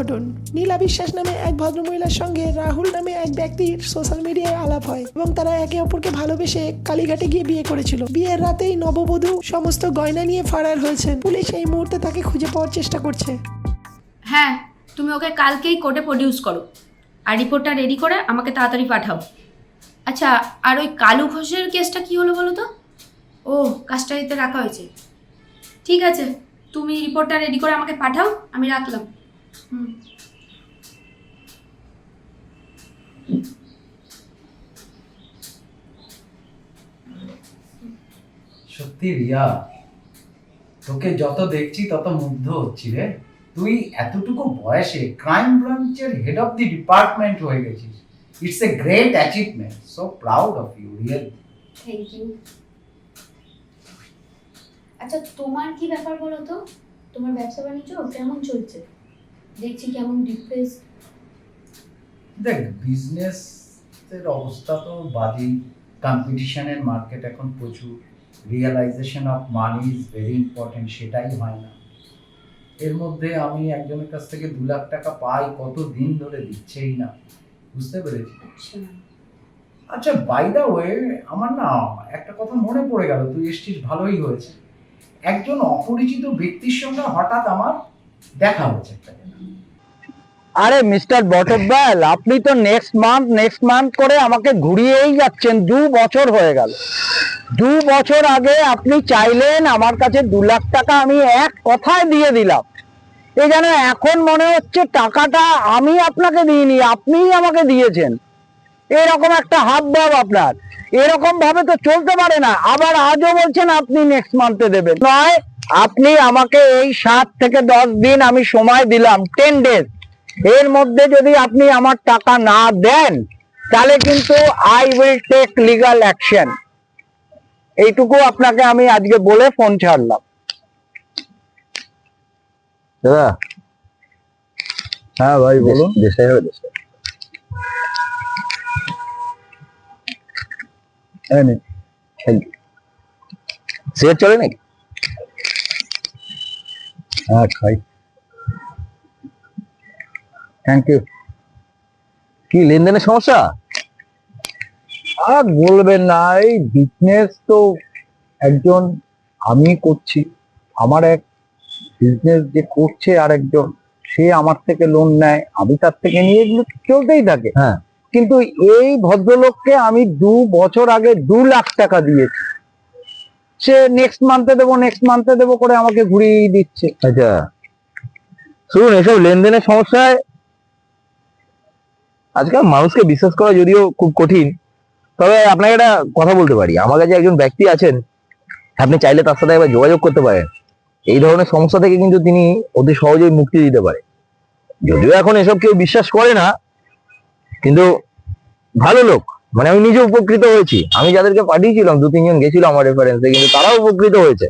অঘটন নীলা বিশ্বাস নামে এক ভদ্রমহিলার সঙ্গে রাহুল নামে এক ব্যক্তির সোশ্যাল মিডিয়ায় আলাপ হয় এবং তারা একে অপরকে ভালোবেসে কালীঘাটে গিয়ে বিয়ে করেছিল। বিয়ের রাতেই নববধূ সমস্ত গয়না নিয়ে ফারার হয়েছেন। পুলিশ এই মুহূর্তে তাকে খুঁজে পাওয়ার চেষ্টা করছে। হ্যাঁ তুমি ওকে কালকেই কোর্টে প্রডিউস করো। আর রিপোর্টটা রেডি করে আমাকে তাড়াতাড়ি পাঠাও। আচ্ছা আর ওই কালু ঘোষের কেসটা কি হলো বলো তো? ও কাস্টাডিতে রাখা হয়েছে। ঠিক আছে, তুমি রিপোর্টটা রেডি করে আমাকে পাঠাও, আমি রাখলাম। সত্যি রিয়া, তোকে যত দেখছি তত মুগ্ধ হচ্ছি রে। তুই এতটুকু বয়সে ক্রাইম ব্রাঞ্চের হেড অফ দি ডিপার্টমেন্ট হয়ে গেছিস। It's a great achievement so proud of you real thank you আচ্ছা তোমার কি ব্যাপার বলো তো? তোমার ব্যবসা বাণিজ্য কেমন চলছে? দেখছি কেমন ডিপ্রেস দেখ বিজনেস এর অবস্থা তো কম্পিটিশনের মার্কেট এখন প্রচুর। Realisation of money is very important সেটাই হয় না। এর মধ্যে আমি একজনের কাছ থেকে দু লাখ টাকা পাই কত দিন ধরে দিচ্ছেই না। বুঝতে পেরেছি? আচ্ছা। বাই দা ওয়ে আমার না একটা কথা মনে পড়ে গেল তুই এসছিস ভালোই হয়েছে। একজন অপরিচিত ব্যক্তির সঙ্গে হঠাৎ আমার দেখা একটা আরে মিস্টার বটব্যাল, আপনি তো নেক্সট মান্থ নেক্সট মান্থ করে আমাকে ঘুরিয়েই যাচ্ছেন, দু বছর হয়ে গেল। দু বছর আগে আপনি চাইলেন আমার কাছে দু লাখ টাকা, আমি এক কথায় দিয়ে দিলাম। এই যেন এখন মনে হচ্ছে টাকাটা আমি আপনাকে দিইনি, আপনিই আমাকে দিয়েছেন। এরকম একটা হাব ভাব আপনার। এরকম ভাবে তো চলতে পারে না। আবার আজও বলছেন আপনি নেক্সট মান্থে দেবেন। নয় আপনি আমাকে এই সাত থেকে দশ দিন আমি সময় দিলাম টেন ডেজ এর মধ্যে যদি আপনি আমার টাকা না দেন তাহলে কিন্তু I will take legal action এইটুকু আপনাকে আমি আজকে বলে ফোন ছাড়লাম। দাদা। হ্যাঁ ভাই বলুন। দেশে হবে দেশে থ্যাংক ইউ সিগারেট চলে নাকি? হ্যাঁ খাই। থ্যাংক ইউ কি লেনদেনের সমস্যা? আর বলবেন না এই বিজনেস তো একজন আমি করছি। আমার এক বিজনেস যে করছে আর একজন সে আমার থেকে লোন নেয় আমি তার থেকে নিয়ে এগুলো চলতেই থাকে। হ্যাঁ। কিন্তু এই ভদ্রলোককে আমি দু বছর আগে দু লাখ টাকা দিয়েছি। সে নেক্সট মান্থে দেবো নেক্সট মান্থে দেবো করে আমাকে ঘুরিয়ে দিচ্ছে। আচ্ছা। শুনুন, এসব লেনদেনের সমস্যায় আজকাল মানুষকে বিশ্বাস করা যদিও খুব কঠিন, তবে আপনাকে একটা কথা বলতে পারি। আমার কাছে একজন ব্যক্তি আছেন, আপনি চাইলে তার সাথে একবার যোগাযোগ করতে পারেন। এই ধরনের সমস্যা থেকে কিন্তু তিনি অতি সহজেই মুক্তি দিতে পারে। যদিও এখন এসব কেউ বিশ্বাস করে না, কিন্তু ভালো লোক মানে আমি নিজে উপকৃত হয়েছি। আমি যাদেরকে পাঠিয়েছিলাম, দু, তিনজন গেছিল আমার রেফারেন্সে কিন্তু তারাও উপকৃত হয়েছে।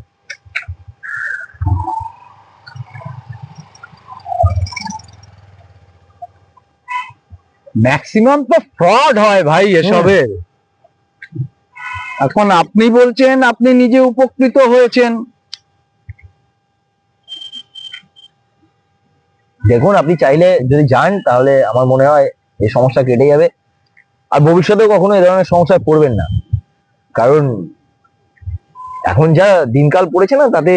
ম্যাক্সিমাম তো ফ্রড হয় ভাই এসবের। এখন আপনি বলছেন, আপনি নিজে উপকৃত হয়েছেন। দেখুন, আপনি চাইলে যদি যান, তাহলে আমার মনে হয় এই সমস্যা কেটে যাবে। আর ভবিষ্যতেও কখনো এই ধরনের সমস্যায় পড়বেন না। কারণ এখন যা দিনকাল পড়েছে না তাতে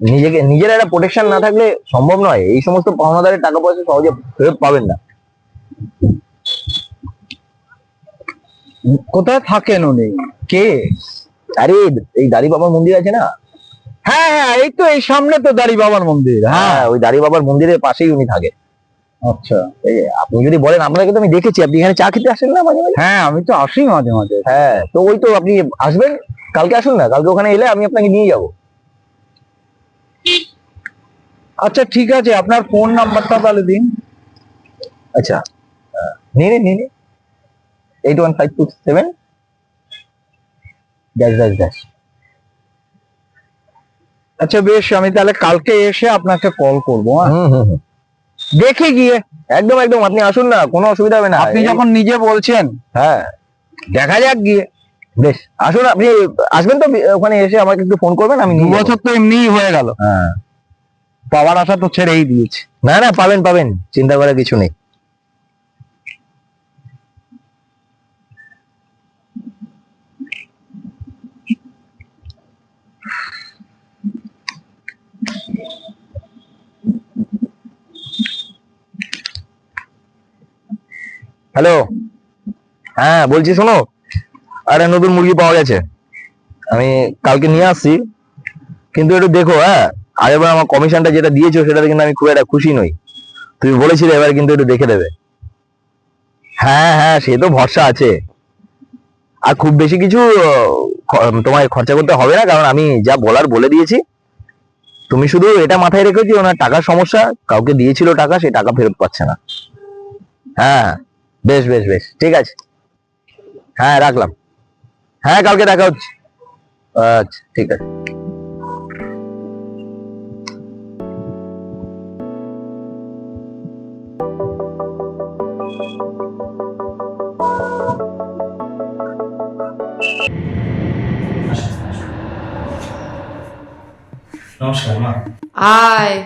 নিজেকে নিজের একটা প্রোটেকশন না থাকলে সম্ভব নয়। এই সমস্ত পাওনাদারের টাকা পয়সা সহজে ফেরত পাবেন না। কোথায় থাকেন উনি? কে? আরে এই দাড়ি বাবার মন্দির আছে না? হ্যাঁ হ্যাঁ এই তো এই সামনে তো দাড়ি বাবার মন্দির হ্যাঁ। হ্যাঁ ওই দাড়ি বাবার মন্দিরের পাশেই উনি থাকে আচ্ছা। আপনি যদি বলেন আপনাকে তো আমি দেখেছি আপনি এখানে চা খেতে আসেন না মাঝে মাঝে? হ্যাঁ আমি তো আসি মাঝে মাঝে। হ্যাঁ তো ওই তো আপনি আসবেন কালকে আসুন না কালকে ওখানে এলে আমি আপনাকে নিয়ে যাব। আচ্ছা ঠিক আছে আপনার ফোন নাম্বারটা তাহলে দিন। আচ্ছা নিয়ে নিন নিয়ে নিন। Eight one five two seven dash dash dash আচ্ছা বেশ আমি তাহলে কালকে এসে আপনাকে কল করব হ্যাঁ? হুম হুম। দেখে গিয়ে একদম একদম আপনি আসুন না কোনো অসুবিধা হবে না। আপনি যখন নিজে বলছেন। হ্যাঁ দেখা যাক গিয়ে। বেশ আসুন আপনি আসবেন তো ওখানে এসে আমাকে একটু ফোন করবেন আমি দু বছর তো এমনিই হয়ে গেল। হ্যাঁ। পাওয়ার আশা তো ছেড়েই দিয়েছি। না না পাবেন পাবেন চিন্তা করার কিছু নেই। হ্যালো হ্যাঁ বলছি শোনো, আরে নতুন মুরগি পাওয়া গেছে। আমি কালকে নিয়ে আসছি, কিন্তু একটু দেখো হ্যাঁ আর এবার আমার কমিশনটা যেটা দিয়েছ, সেটাতে কিন্তু আমি খুব একটা খুশি নই। তুমি বলেছিলে এবার কিন্তু একটু দেখে দেবে। হ্যাঁ হ্যাঁ সে তো ভরসা আছে। আর খুব বেশি কিছু তোমায় খরচা করতে হবে না, কারণ আমি যা বলার বলে দিয়েছি। তুমি শুধু এটা মাথায় রেখো যে ওনার টাকার সমস্যা, কাউকে দিয়েছিল টাকা, সে টাকা ফেরত পাচ্ছে না। হ্যাঁ বেশ বেশ বেশ। ঠিক আছে। হ্যাঁ রাখলাম। হ্যাঁ কালকে দেখা হচ্ছে। আচ্ছা ঠিক আছে। নমস্কার মা। আয়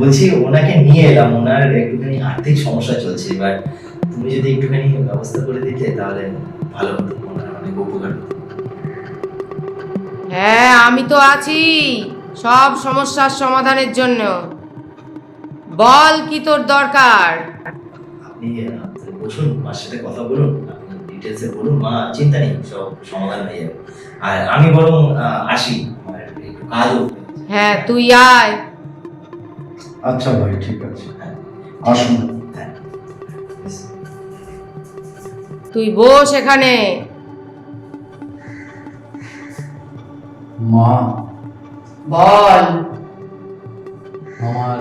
বলছি ওনাকে নিয়ে এলাম। ওনার একটুখানি আর্থিক সমস্যা চলছে। এবার তুমি যদি একটুখানি ব্যবস্থা করে দিতে তাহলে ভালো হতো। ওনার অনেক উপকার হতো। হ্যাঁ আমি তো আছি সব সমস্যার সমাধানের জন্য। বল কি তোর দরকার? আপনি বসুন মার সাথে কথা বলুন ডিটেলসে বলুন। মা চিন্তা নেই সব সমাধান হয়ে যাবে। আর আমি বরং আসি। একটু কাজও হ্যাঁ তুই আয়। আচ্ছা ভাই ঠিক আছে। আসুন। তুই বস এখানে। মা। বল। আমার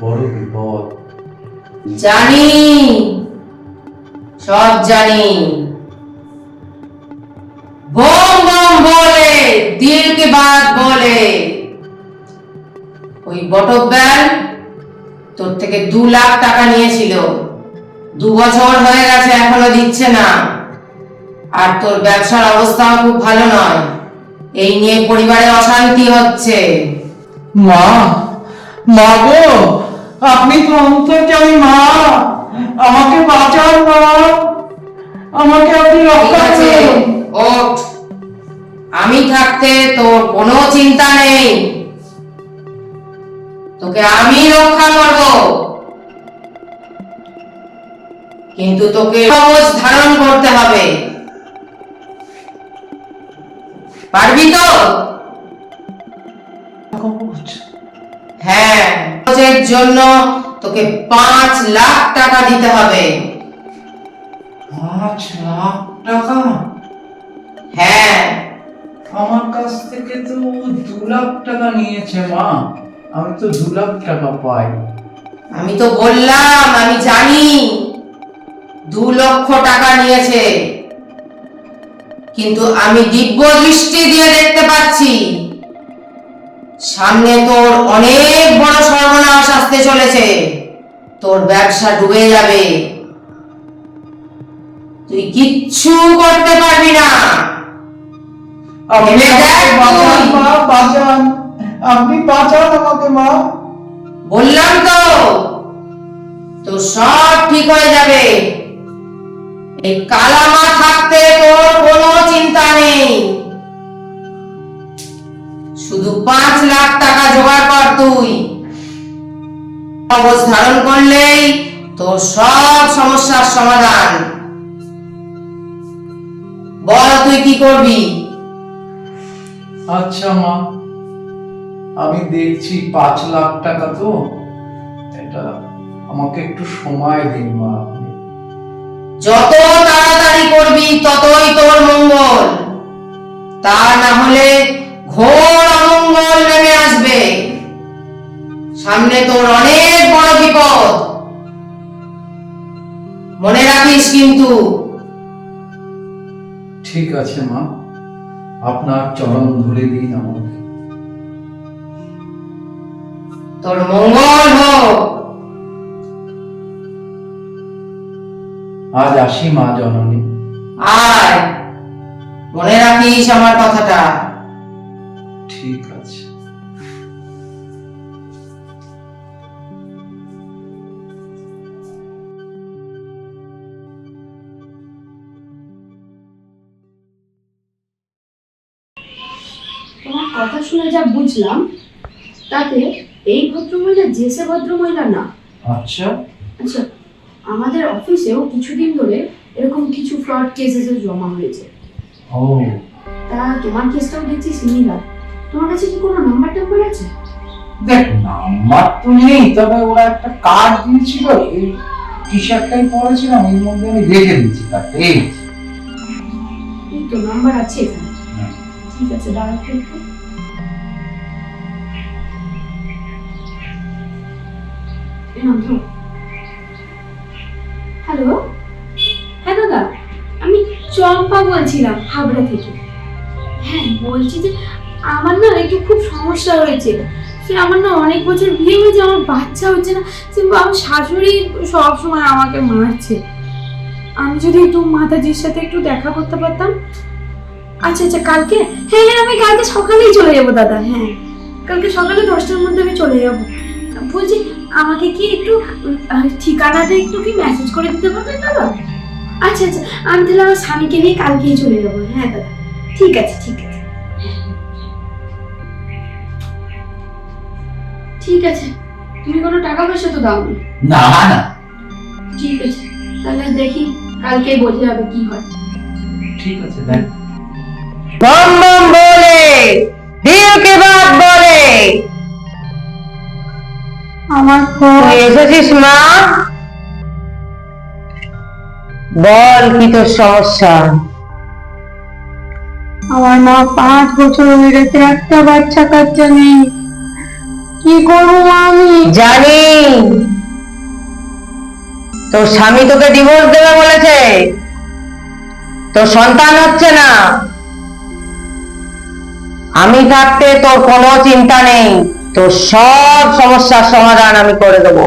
বড় বিপদ। জানি। সব জানি। বোম বোম বলে দিল কে বাত বলে। ওই বটক ব্যান তোর থেকে দু লাখ টাকা নিয়েছিল। দু বছর হয়ে গেছে এখনও দিচ্ছে না। আর তোর ব্যবসার অবস্থাও খুব ভালো নয়। এই নিয়ে পরিবারে অশান্তি হচ্ছে। মা মা গো আপনি তো অন্তর্জামী মা। আমাকে বাঁচান মা। আমাকে আপনি রক্ষা করুন। আমি থাকতে তোর কোনো চিন্তা নেই। তোকে আমি রক্ষা করব। কিন্তু তোকে কবচ ধারণ করতে হবে। পারবি তো? হ্যাঁ জন্য তোকে পাঁচ লাখ টাকা দিতে হবে। পাঁচ লাখ টাকা? হ্যাঁ। আমার কাছ থেকে তো দু লাখ টাকা নিয়েছে মা। আমি তো দু লাখ টাকা পাই। আমি তো বললাম আমি জানি। দু লক্ষ টাকা নিয়েছে। কিন্তু আমি দিব্য দৃষ্টি দিয়ে দেখতে পাচ্ছি সামনে তোর অনেক বড় সর্বনাশ আসতে চলেছে। তোর ব্যবসা ডুবে যাবে। তুই কিচ্ছু করতে পারবি না। ভেবে আপনি বাঁচান আমাকে মা। বললাম তো তো সব ঠিক হয়ে যাবে। এই কালামা থাকতে তোর কোনো চিন্তা নেই। শুধু পাঁচ লাখ টাকা জোগাড় কর তুই। কবচ ধারণ করলেই তোর সব সমস্যার সমাধান। বল তুই কি করবি? আচ্ছা মা। আমি দেখছি পাঁচ লাখ টাকা তো। এটা আমাকে একটু সময় দিন মা যত তাড়াতাড়ি করবি ততই তোর মঙ্গল। তা না হলে ঘোর অমঙ্গল নেমে আসবে। সামনে তোর অনেক বড় বিপদ। মনে রাখিস কিন্তু। ঠিক আছে মা আপনার চরণ ধরে দিন আমাকে। তোর মঙ্গল হোক। আজ আসি মা জননী। আয়। মনে রাখিস আমার কথাটা। ঠিক আছে। তোমার কথা শুনে যা বুঝলাম তাতে এই ভদ্রমহিলা জেসে ভদ্রমহিলা না। আচ্ছা। আচ্ছা আমাদের অফিসেও কিছুদিন ধরে এরকম কিছু ফ্রড কেসেস জমা হয়েছে। ও। তা তোমার কেসটাও দেখছি সিমিলার তোমার কাছে কি কোনো নাম্বার টাম্বার আছে? দেখ নাম্বার তো নেই তবে ওরা একটা কার্ড দিয়েছিল এই টি শার্টটাই পরেছিলাম এর মধ্যে আমি রেখে দিয়েছি কার্ডটা এই তো নাম্বার আছে এখানে। ঠিক আছে দাঁড়াও তো একটু। হ্যালো হ্যাঁ দাদা, আমি চম্পা বলছিলাম হাবড়া থেকে। হ্যাঁ বলছি যে আমার না একটু খুব সমস্যা হয়েছে। সে আমার না অনেক বছর বিয়ে হয়েছে, আমার বাচ্চা হচ্ছে না। সে আমার শাশুড়ি সব সময় আমাকে মারছে। আমি যদি একটু মাতাজির সাথে একটু দেখা করতে পারতাম। আচ্ছা আচ্ছা কালকে? হ্যাঁ হ্যাঁ আমি কালকে সকালেই চলে যাব দাদা হ্যাঁ। কালকে সকালে দশটার মধ্যে আমি চলে যাব। বলছি আমাকে কি একটু ঠিকানাটা একটু কি মেসেজ করে দিতে পারবেন দাদা? আচ্ছা আচ্ছা আমি তাহলে আমার স্বামীকে নিয়ে কালকেই চলে যাব। হ্যাঁ দাদা ঠিক আছে ঠিক আছে। ঠিক আছে তুমি কোনো টাকা পয়সা তো দাও না না ঠিক আছে তাহলে দেখি কালকে বোঝে যাবে কি হয়। ঠিক আছে দেখ। বম বম বলে দিল কে বাত আমার তুই এসেছিস মা? বল কি তোর সমস্যা? আমার মা পাঁচ বছর হয়ে গেছে একটা বাচ্চা কাচ্চা নেই। কি করব আমি? জানি। তোর স্বামী তোকে ডিভোর্স দেবে বলেছে। তোর সন্তান হচ্ছে না। আমি থাকতে তোর কোনো চিন্তা নেই। তোর সব সমস্যার সমাধান আমি করে দেবো।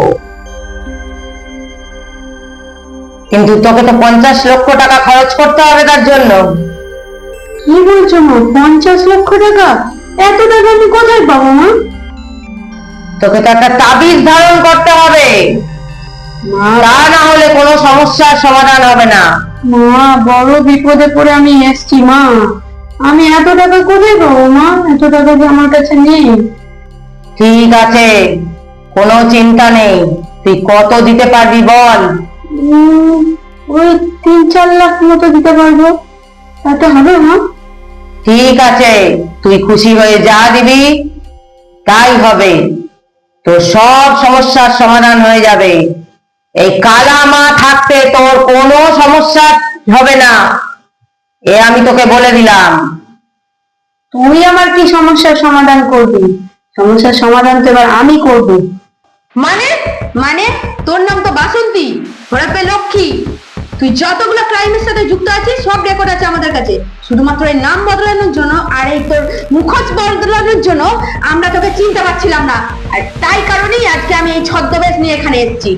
কিন্তু তোকে তো পঞ্চাশ লক্ষ টাকা খরচ করতে হবে তার জন্য। কি বলছো মা? পঞ্চাশ লক্ষ টাকা? এত টাকা আমি কোথায় পাবো মা? তোকে তো একটা তাবিজ ধারণ করতে হবে। তা না হলে কোনো সমস্যার সমাধান হবে না। মা বড় বিপদে পড়ে আমি এসছি মা। আমি এত টাকা কোথায় পাবো মা? এত টাকা যে আমার কাছে নেই? ঠিক আছে। কোনো চিন্তা নেই। তুই কত দিতে পারবি বল। ওই তিন চার লাখ মতো দিতে পারব। তাতে হবে মা ঠিক আছে। তুই খুশি হয়ে যা দিবি। তাই হবে। তোর সব সমস্যার সমাধান হয়ে যাবে। এই কালা মা থাকতে তোর কোনো সমস্যা হবে না। এ আমি তোকে বলে দিলাম। তুই আমার কি সমস্যার সমাধান করবি? সমস্যার সমাধান তো এবার আমি করব। মানে? মানে? তোর নাম তো বাসন্তী হরপে লক্ষ্মী। তুই যতগুলো ক্রাইমের সাথে যুক্ত আছিস সব রেকর্ড আছে আমাদের কাছে। শুধুমাত্র এই নাম বদলানোর জন্য আর এই তোর মুখোশ বদলানোর জন্য আমরা তোকে চিনতে পারছিলাম না। আর তাই কারণেই আজকে আমি এই ছদ্মবেশ নিয়ে এখানে এসেছি।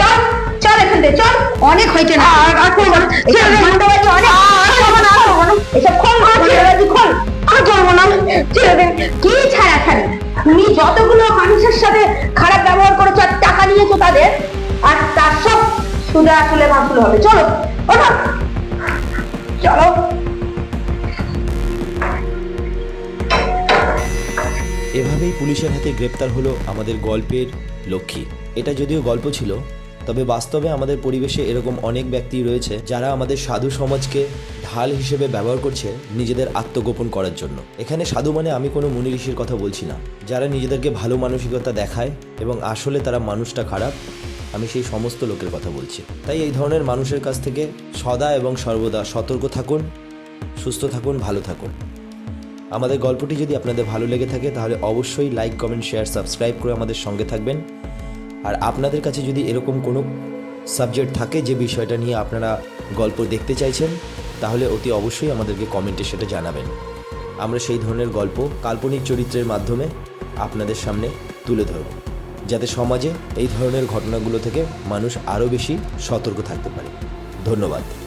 চল চল এখান থেকে চল। অনেক হয়েছে না। আর আর করব না এসব ভান্ডাবাজি অনেক আর করব না আর করব না এসব খোল খোল। আর কি তুমি যতগুলো মানুষের সাথে খারাপ ব্যবহার করেছ আর টাকা নিয়েছো তাদের, আর তার সব আসলে হবে। চলো, ওঠো। চলো। এভাবেই পুলিশের হাতে গ্রেপ্তার হলো আমাদের গল্পের লক্ষ্মী। এটা যদিও গল্প ছিল তবে বাস্তবে আমাদের পরিবেশে এরকম অনেক ব্যক্তি রয়েছে যারা আমাদের সাধু সমাজকে ঢাল হিসেবে ব্যবহার করছে নিজেদের আত্মগোপন করার জন্য। এখানে সাধু মানে আমি কোনো মুনি ঋষির কথা বলছি না। যারা নিজেদেরকে ভালো মানসিকতা দেখায় এবং আসলে তারা মানুষটা খারাপ, আমি সেই সমস্ত লোকের কথা বলছি। তাই এই ধরনের মানুষের কাছ থেকে সদা এবং সর্বদা সতর্ক থাকুন, সুস্থ থাকুন, ভালো থাকুন। আমাদের গল্পটি যদি আপনাদের ভালো লেগে থাকে তাহলে অবশ্যই লাইক কমেন্ট শেয়ার সাবস্ক্রাইব করে আমাদের সঙ্গে থাকবেন। আর আপনাদের কাছে যদি এরকম কোনো সাবজেক্ট থাকে যে বিষয়টা নিয়ে আপনারা গল্প দেখতে চাইছেন, তাহলে অতি অবশ্যই আমাদেরকে কমেন্টে সেটা জানাবেন। আমরা সেই ধরনের গল্প কাল্পনিক চরিত্রের মাধ্যমে আপনাদের সামনে তুলে ধরব, যাতে সমাজে এই ধরনের ঘটনাগুলো থেকে মানুষ আরও বেশি সতর্ক থাকতে পারে। ধন্যবাদ।